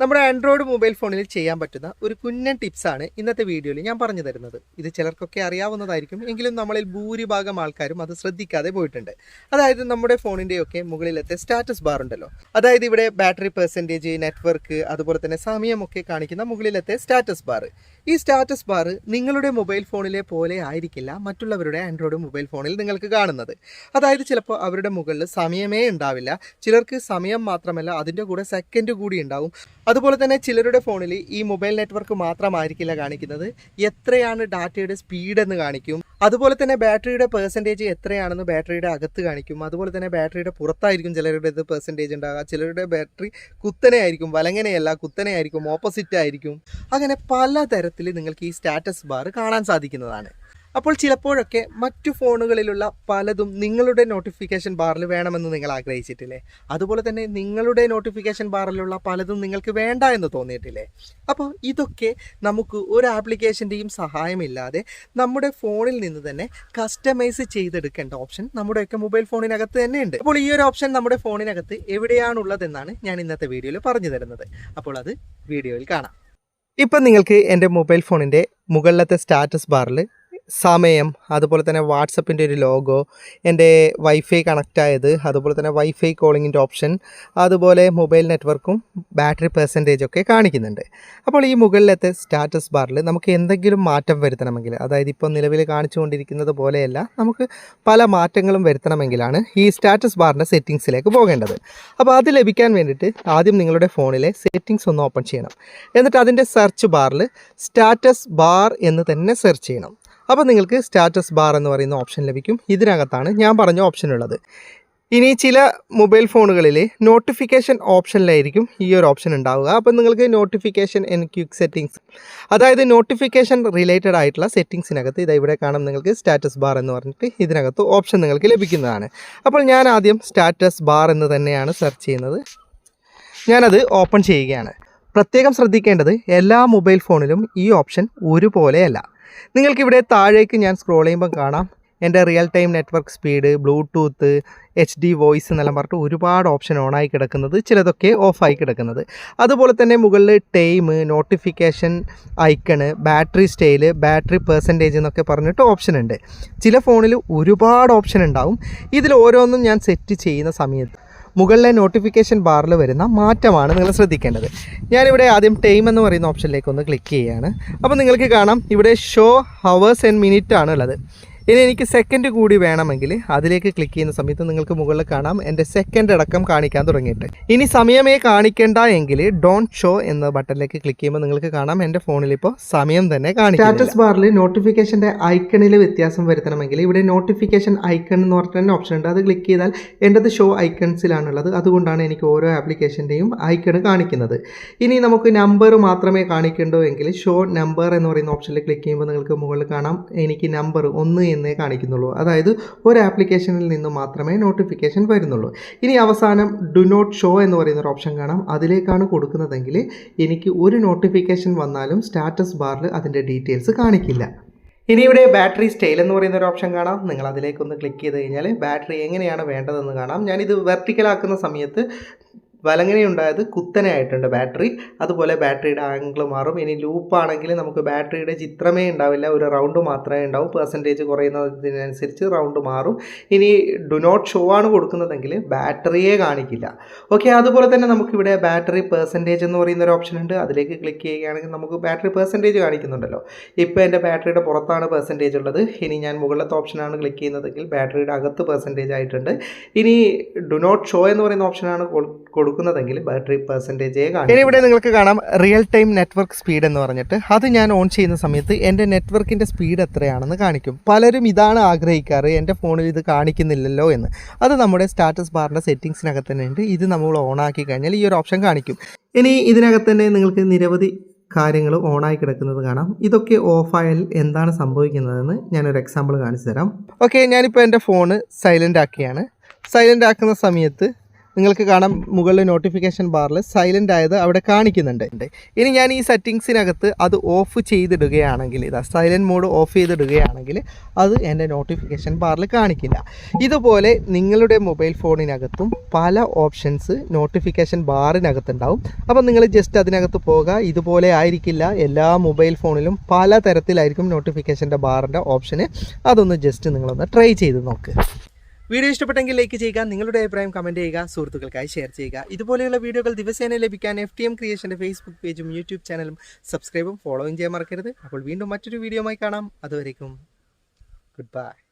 നമ്മുടെ Android mobile ഫോണിൽ ചെയ്യാൻ പറ്റുന്ന ഒരു കുഞ്ഞൻ ടിപ്സാണ് ഇന്നത്തെ വീഡിയോയിൽ ഞാൻ പറഞ്ഞു തരുന്നത്. ഇത് ചിലർക്കൊക്കെ അറിയാവുന്നതായിരിക്കും. എങ്കിലും നമ്മളിൽ ഭൂരിഭാഗം ആൾക്കാരും അത് ശ്രദ്ധിക്കാതെ പോയിട്ടുണ്ട്. അതായത് നമ്മുടെ ഫോണിന്റെയൊക്കെ മുകളിലത്തെ സ്റ്റാറ്റസ് ബാർ ഉണ്ടല്ലോ. അതായത് ഇവിടെ ബാറ്ററി പെർസെന്റേജ് നെറ്റ്വർക്ക് അതുപോലെ തന്നെ സമയമൊക്കെ കാണിക്കുന്ന മുകളിലത്തെ സ്റ്റാറ്റസ് ബാർ ഈ സ്റ്റാറ്റസ് ബാർ നിങ്ങളുടെ മൊബൈൽ ഫോണിലെ പോലെ ആയിരിക്കില്ല മറ്റുള്ളവരുടെ ആൻഡ്രോയിഡ് മൊബൈൽ ഫോണിൽ നിങ്ങൾക്ക് കാണുന്നത്. അതായത് ചിലപ്പോൾ അവരുടെ മുകളിൽ സമയമേ ഉണ്ടാവില്ല. ചിലർക്ക് സമയം മാത്രമല്ല അതിന്റെ കൂടെ സെക്കൻഡ് കൂടി ഉണ്ടാവും. അതുപോലെ തന്നെ ചിലരുടെ ഫോണിൽ ഈ മൊബൈൽ നെറ്റ്വർക്ക് മാത്രമായിരിക്കില്ല കാണിക്കുന്നത്. എത്രയാണ് ഡാറ്റയുടെ സ്പീഡ് എന്ന് കാണിക്കും. അതുപോലെ തന്നെ ബാറ്ററിയുടെ പെർസെന്റേജ് എത്രയാണെന്ന് ബാറ്ററിയുടെ അകത്ത് കാണിക്കും. അതുപോലെ തന്നെ ബാറ്ററിയുടെ പുറത്തായിരിക്കും ചിലരുടെ ഇത് പെർസെന്റേജ് ഉണ്ടാകുക ചിലരുടെ ബാറ്ററി കുത്തനെ ആയിരിക്കും വലങ്ങനെയല്ല കുത്തനെ ആയിരിക്കും ഓപ്പോസിറ്റ് ആയിരിക്കും. അങ്ങനെ പല തരത്തിൽ നിങ്ങൾക്ക് ഈ സ്റ്റാറ്റസ് ബാർ കാണാൻ സാധിക്കുന്നതാണ്. അപ്പോൾ ചിലപ്പോഴൊക്കെ മറ്റു ഫോണുകളിലുള്ള പലതും നിങ്ങളുടെ നോട്ടിഫിക്കേഷൻ ബാറിൽ വേണമെന്ന് നിങ്ങൾ ആഗ്രഹിച്ചിട്ടില്ലേ? അതുപോലെ തന്നെ നിങ്ങളുടെ നോട്ടിഫിക്കേഷൻ ബാറിലുള്ള പലതും നിങ്ങൾക്ക് വേണ്ട എന്ന് തോന്നിയിട്ടില്ലേ? അപ്പോൾ ഇതൊക്കെ നമുക്ക് ഒരു ആപ്ലിക്കേഷന്റെയും സഹായമില്ലാതെ നമ്മുടെ ഫോണിൽ നിന്ന് തന്നെ കസ്റ്റമൈസ് ചെയ്തെടുക്കേണ്ട ഓപ്ഷൻ നമ്മുടെയൊക്കെ മൊബൈൽ ഫോണിനകത്ത് തന്നെ ഉണ്ട്. അപ്പോൾ ഈ ഒരു ഓപ്ഷൻ നമ്മുടെ ഫോണിനകത്ത് എവിടെയാണുള്ളതെന്നാണ് ഞാൻ ഇന്നത്തെ വീഡിയോയിൽ പറഞ്ഞു തരുന്നത്. അപ്പോൾ അത് വീഡിയോയിൽ കാണാം. ഇപ്പം നിങ്ങൾക്ക് എന്റെ മൊബൈൽ ഫോണിന്റെ മുകളിലത്തെ സ്റ്റാറ്റസ് ബാറിൽ സമയം അതുപോലെ തന്നെ വാട്സപ്പിന്റെ ഒരു ലോഗോ എന്റെ വൈഫൈ കണക്റ്റ് ആയത് അതുപോലെ തന്നെ വൈഫൈ കോളിങ്ങിന്റെ ഓപ്ഷൻ അതുപോലെ മൊബൈൽ നെറ്റ്വർക്കും ബാറ്ററി പെർസെന്റേജ് ഒക്കെ കാണിക്കുന്നുണ്ട്. അപ്പോൾ ഈ മുകളിലത്തെ സ്റ്റാറ്റസ് ബാറിൽ നമുക്ക് എന്തെങ്കിലും മാറ്റം വരുത്തണമെങ്കിൽ അതായത് ഇപ്പോൾ നിലവിൽ കാണിച്ചുകൊണ്ടിരിക്കുന്നത് പോലെയല്ല നമുക്ക് പല മാറ്റങ്ങളും വരുത്തണമെങ്കിലാണ് ഈ സ്റ്റാറ്റസ് ബാറിന്റെ സെറ്റിങ്സിലേക്ക് പോകേണ്ടത്. അപ്പോൾ അത് ലഭിക്കാൻ വേണ്ടിയിട്ട് ആദ്യം നിങ്ങളുടെ ഫോണിലെ സെറ്റിങ്സ് ഒന്ന് ഓപ്പൺ ചെയ്യണം. എന്നിട്ട് അതിന്റെ സെർച്ച് ബാറിൽ സ്റ്റാറ്റസ് ബാർ എന്ന് തന്നെ സെർച്ച് ചെയ്യണം. അപ്പോൾ നിങ്ങൾക്ക് സ്റ്റാറ്റസ് ബാർ എന്ന് പറയുന്ന ഓപ്ഷൻ ലഭിക്കും. ഇതിനകത്താണ് ഞാൻ പറഞ്ഞ ഓപ്ഷൻ ഉള്ളത്. ഇനി ചില മൊബൈൽ ഫോണുകളിൽ നോട്ടിഫിക്കേഷൻ ഓപ്ഷനിലായിരിക്കും ഈ ഒരു ഓപ്ഷൻ ഉണ്ടാവുക. അപ്പോൾ നിങ്ങൾക്ക് നോട്ടിഫിക്കേഷൻ എൻ ക്വിക്ക് സെറ്റിങ്സ് അതായത് നോട്ടിഫിക്കേഷൻ റിലേറ്റഡ് ആയിട്ടുള്ള സെറ്റിങ്സിനകത്ത് ഇതാ ഇവിടെ കാണാം നിങ്ങൾക്ക് സ്റ്റാറ്റസ് ബാർ എന്ന് പറഞ്ഞിട്ട് ഇതിനകത്ത് ഓപ്ഷൻ നിങ്ങൾക്ക് ലഭിക്കുന്നതാണ്. അപ്പോൾ ഞാൻ ആദ്യം സ്റ്റാറ്റസ് ബാർ എന്ന് തന്നെയാണ് സെർച്ച് ചെയ്യുന്നത്. ഞാനത് ഓപ്പൺ ചെയ്യുകയാണ്. പ്രത്യേകം ശ്രദ്ധിക്കേണ്ടത് എല്ലാ മൊബൈൽ ഫോണിലും ഈ ഓപ്ഷൻ ഒരുപോലെയല്ല. നിങ്ങൾക്കിവിടെ താഴേക്ക് ഞാൻ സ്ക്രോൾ ചെയ്യുമ്പോൾ കാണാം. എന്റെ real time network speed bluetooth H D voice എന്നെല്ലാം പറഞ്ഞിട്ട് ഒരുപാട് ഓപ്ഷൻ ഓണായി കിടക്കുന്നത് ചിലതൊക്കെ ഓഫായി കിടക്കുന്നത്. അതുപോലെ തന്നെ മുകളിൽ time notification icon battery style battery percentage എന്നൊക്കെ പറഞ്ഞിട്ട് ഓപ്ഷൻ ഉണ്ട്. ചില ഫോണിൽ ഒരുപാട് ഓപ്ഷൻ ഉണ്ടാവും. ഇതിൽ ഓരോന്നും ഞാൻ സെറ്റ് ചെയ്യുന്ന സമയത്ത് മുകളിലെ നോട്ടിഫിക്കേഷൻ ബാറിൽ വരുന്ന മാറ്റമാണ് നിങ്ങൾ ശ്രദ്ധിക്കേണ്ടത്. ഞാനിവിടെ ആദ്യം ടൈം എന്ന് പറയുന്ന ഓപ്ഷനിലേക്ക് ഒന്ന് ക്ലിക്ക് ചെയ്യുകയാണ് അപ്പോൾ നിങ്ങൾക്ക് കാണാം ഇവിടെ ഷോ ഹവേഴ്സ് ആൻഡ് മിനിറ്റ് ആണ് ഉള്ളത്. ഇനി എനിക്ക് സെക്കൻഡ് കൂടി വേണമെങ്കിൽ അതിലേക്ക് ക്ലിക്ക് ചെയ്യുന്ന സമയത്ത് നിങ്ങൾക്ക് മുകളിൽ കാണാം. എന്റെ സെക്കൻഡ് അടക്കം കാണിക്കാൻ തുടങ്ങിയിട്ട്. ഇനി സമയമേ കാണിക്കേണ്ട എങ്കിൽ ഡോണ്ട് ഷോ എന്ന ബട്ടണിലേക്ക് ക്ലിക്ക് ചെയ്യുമ്പോൾ നിങ്ങൾക്ക് കാണാം. എന്റെ ഫോണിൽ ഇപ്പോൾ സമയം തന്നെ കാണിക്കും സ്റ്റാറ്റസ് ബാറിൽ നോട്ടിഫിക്കേഷന്റെ ഐക്കണിൽ വ്യത്യാസം വരുത്തണമെങ്കിൽ ഇവിടെ നോട്ടിഫിക്കേഷൻ ഐക്കൺ എന്ന് പറഞ്ഞിട്ട് തന്നെ ഓപ്ഷൻ ഉണ്ട്. അത് ക്ലിക്ക് ചെയ്താൽ എന്റെത് ഷോ ഐക്കൺസിലാണുള്ളത് അതുകൊണ്ടാണ് എനിക്ക് ഓരോ ആപ്ലിക്കേഷന്റെയും ഐക്കൺ കാണിക്കുന്നത്. ഇനി നമുക്ക് നമ്പർ മാത്രമേ കാണിക്കേണ്ടൂ എങ്കിൽ ഷോ നമ്പർ എന്ന് പറയുന്ന ഓപ്ഷനിൽ ക്ലിക്ക് ചെയ്യുമ്പോൾ നിങ്ങൾക്ക് മുകളിൽ കാണാം. എനിക്ക് നമ്പർ ഒന്ന് എന്നേ കാണിക്കുന്നുള്ളൂ. അതായത് ഒരു ആപ്ലിക്കേഷനിൽ നിന്ന് മാത്രമേ നോട്ടിഫിക്കേഷൻ വരുന്നുള്ളൂ. ഇനി അവസാനം ഡു നോട്ട് ഷോ എന്ന് പറയുന്ന ഒരു ഓപ്ഷൻ കാണാം. അതിലേക്കാണ് കൊടുക്കുന്നതെങ്കിൽ എനിക്ക് ഒരു നോട്ടിഫിക്കേഷൻ വന്നാലും സ്റ്റാറ്റസ് ബാറിൽ അതിന്റെ ഡീറ്റെയിൽസ് കാണിക്കില്ല. ഇനി ഇവിടെ ബാറ്ററി സ്റ്റൈൽ എന്ന് പറയുന്ന ഒരു ഓപ്ഷൻ കാണാം. നിങ്ങൾ അതിലേക്കൊന്ന് ക്ലിക്ക് ചെയ്ത് കഴിഞ്ഞാൽ ബാറ്ററി എങ്ങനെയാണ് വേണ്ടതെന്ന് കാണാം. ഞാനിത് വെർട്ടിക്കലാക്കുന്ന സമയത്ത് വലങ്ങനെ ഉണ്ടായത് കുത്തനെ ആയിട്ടുണ്ട് ബാറ്ററി. അതുപോലെ ബാറ്ററിയുടെ ആംഗിൾ മാറും. ഇനി ലൂപ്പാണെങ്കിൽ നമുക്ക് ബാറ്ററിയുടെ ചിത്രമേ ഉണ്ടാവില്ല. ഒരു റൗണ്ട് മാത്രമേ ഉണ്ടാവും. പെർസെന്റേജ് കുറയുന്നതിനനുസരിച്ച് റൗണ്ട് മാറും. ഇനി ഡു നോട്ട് ഷോ ആണ് കൊടുക്കുന്നതെങ്കിൽ ബാറ്ററിയെ കാണിക്കില്ല. ഓക്കെ അതുപോലെ തന്നെ നമുക്കിവിടെ ബാറ്ററി പെർസെന്റേജ് എന്ന് പറയുന്ന ഒരു ഓപ്ഷൻ ഉണ്ട്. അതിലേക്ക് ക്ലിക്ക് ചെയ്യുകയാണെങ്കിൽ നമുക്ക് ബാറ്ററി പെർസെന്റേജ് കാണിക്കുന്നുണ്ടല്ലോ. ഇപ്പോൾ എന്റെ ബാറ്ററിയുടെ പുറത്താണ് പെർസെന്റേജ് ഉള്ളത്. ഇനി ഞാൻ മുകളിലത്തെ ഓപ്ഷനാണ് ക്ലിക്ക് ചെയ്യുന്നതെങ്കിൽ ബാറ്ററിയുടെ അകത്ത് പെർസെന്റേജ് ആയിട്ടുണ്ട്. ഇനി ഡു നോട്ട് ഷോ എന്ന് പറയുന്ന ഓപ്ഷനാണ് കൊടുക്കുന്നതെങ്കിൽ ബാറ്ററി പെർസെന്റേജേ കാണും ഇനി ഇവിടെ നിങ്ങൾക്ക് കാണാം റിയൽ ടൈം നെറ്റ്വർക്ക് സ്പീഡ് എന്ന് പറഞ്ഞിട്ട്. അത് ഞാൻ ഓൺ ചെയ്യുന്ന സമയത്ത് എന്റെ നെറ്റ്വർക്കിന്റെ സ്പീഡ് എത്രയാണെന്ന് കാണിക്കും. പലരും ഇതാണ് ആഗ്രഹിക്കാറ്. എന്റെ ഫോണിൽ ഇത് കാണിക്കുന്നില്ലല്ലോ എന്ന്. അത് നമ്മുടെ സ്റ്റാറ്റസ് ബാറിന്റെ സെറ്റിങ്സിനകത്ത് തന്നെ ഉണ്ട്. ഇത് നമ്മൾ ഓൺ ആക്കി കഴിഞ്ഞാൽ ഈ ഒരു ഓപ്ഷൻ കാണിക്കും. ഇനി ഇതിനകത്ത് തന്നെ നിങ്ങൾക്ക് നിരവധി കാര്യങ്ങൾ ഓണായി കിടക്കുന്നത് കാണാം. ഇതൊക്കെ ഓഫായാൽ എന്താണ് സംഭവിക്കുന്നതെന്ന് ഞാനൊരു എക്സാമ്പിൾ കാണിച്ചു തരാം. ഓക്കെ ഞാനിപ്പോൾ എന്റെ ഫോണ് സൈലന്റ് ആക്കിയാണ് സൈലന്റ് ആക്കുന്ന സമയത്ത് നിങ്ങൾക്ക് കാണാം മുകളിൽ നോട്ടിഫിക്കേഷൻ ബാറിൽ സൈലന്റ് ആയത് അവിടെ കാണിക്കുന്നുണ്ട്. ഇനി ഞാൻ ഈ സെറ്റിങ്സിനകത്ത് അത് ഓഫ് ചെയ്തിടുകയാണെങ്കിൽ ഇതാ സൈലന്റ് മോഡ് ഓഫ് ചെയ്തിടുകയാണെങ്കിൽ അത് എന്റെ നോട്ടിഫിക്കേഷൻ ബാറിൽ കാണിക്കില്ല. ഇതുപോലെ നിങ്ങളുടെ മൊബൈൽ ഫോണിനകത്തും പല ഓപ്ഷൻസ് നോട്ടിഫിക്കേഷൻ ബാറിനകത്തുണ്ടാവും അപ്പം നിങ്ങൾ ജസ്റ്റ് അതിനകത്ത് പോകുക ഇതുപോലെ ആയിരിക്കില്ല. എല്ലാ മൊബൈൽ ഫോണിലും പല തരത്തിലായിരിക്കും നോട്ടിഫിക്കേഷന്റെ ബാറിന്റെ ഓപ്ഷന് അതൊന്ന് ജസ്റ്റ് നിങ്ങളൊന്ന് ട്രൈ ചെയ്ത് നോക്ക്. വീഡിയോ ഇഷ്ടപ്പെട്ടെങ്കിൽ ലൈക്ക് ചെയ്യുക നിങ്ങളുടെ അഭിപ്രായം കമന്റ് ചെയ്യുക സുഹൃത്തുക്കൾക്കായി ഷെയർ ചെയ്യുക. ഇതുപോലെയുള്ള വീഡിയോകൾ ദിവസേന ലഭിക്കാൻ എഫ് ടി എം ക്രിയേഷന്റെ ഫേസ്ബുക്ക് പേജും യൂട്യൂബ് ചാനലും സബ്സ്ക്രൈബും ഫോളോയും ചെയ്യാൻ മറക്കരുത്. അപ്പോൾ വീണ്ടും മറ്റൊരു വീഡിയോയുമായി കാണാം. അതുവരേക്കും ഗുഡ് ബൈ